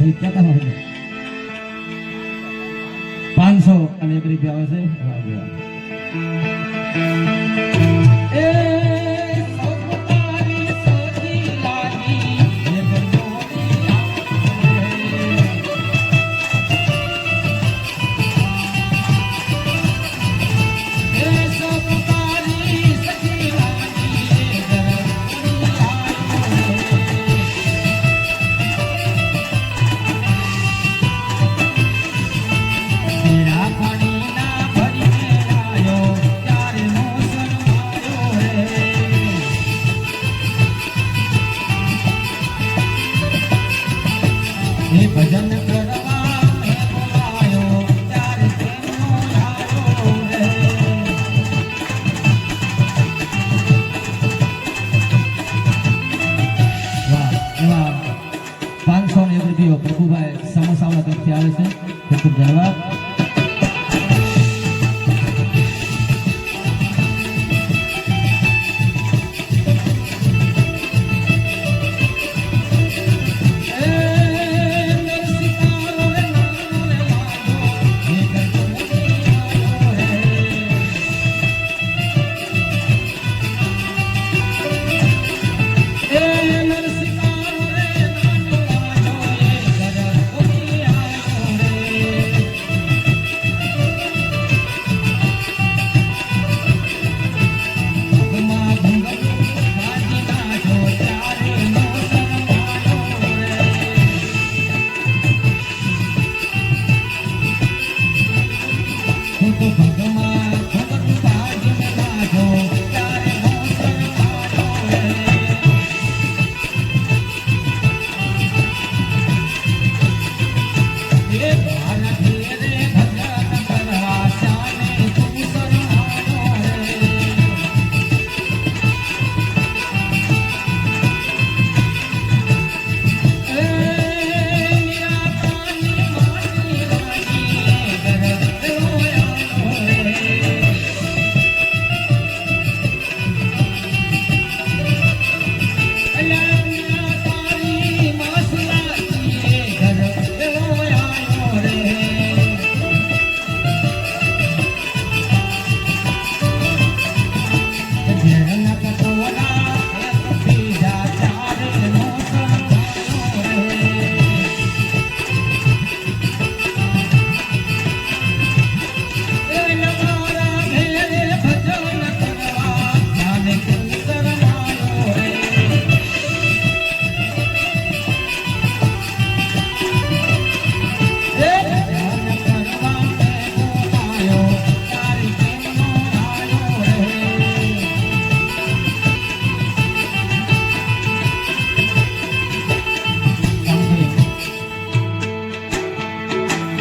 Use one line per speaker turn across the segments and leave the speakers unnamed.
છે કેતા હોય પાંચસો અને એક રૂપિયા આવે છે. પાંચસો ને એક રૂપિયો પ્રભુભાઈ સામસામા તરફથી આવે છે. ખૂબ ખૂબ ધન્યવાદ. Oh, oh.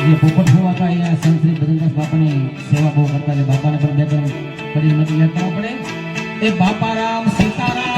એટલે પોપટ હોવા આપા અહીંયા સંત શ્રી બાપાની સેવા બહુ કરતા છે બાપાને પણ બે ત્રણ કરી નથી યાદ કરવા પડે એ બાપા રામ સીતારામ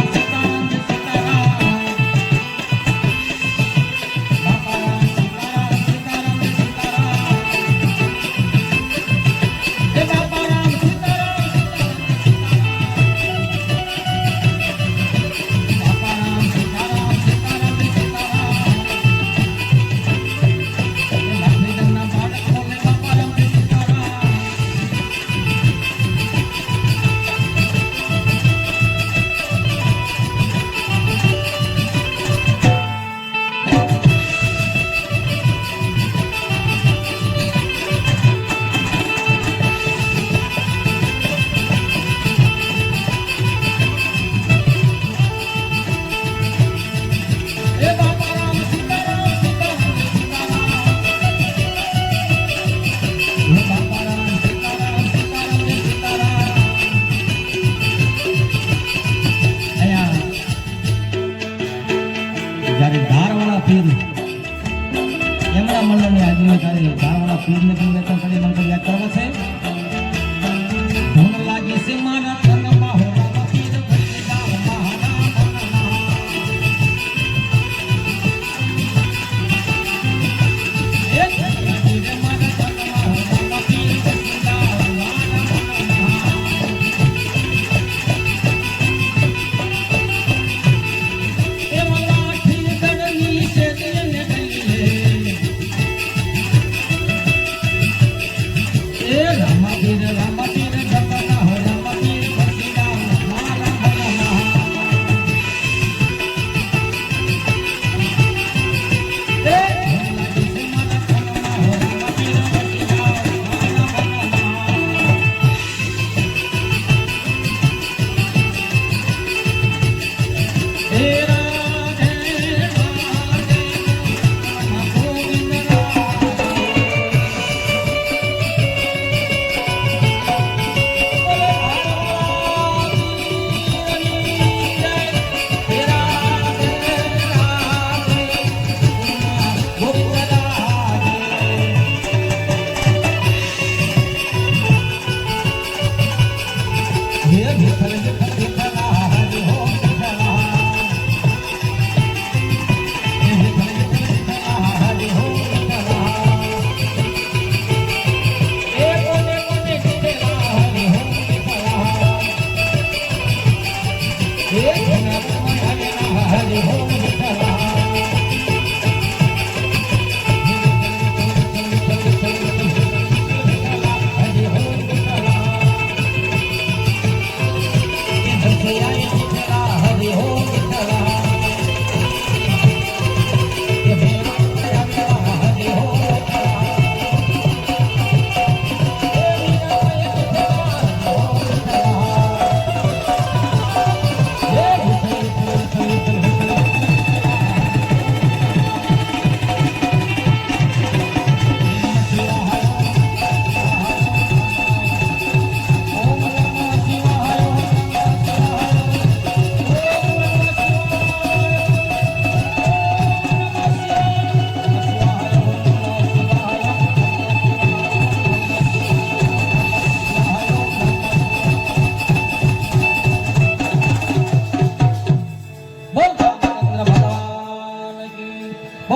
Thank you.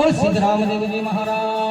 બોલ સિદ્ધરામદેવજી મહારાજની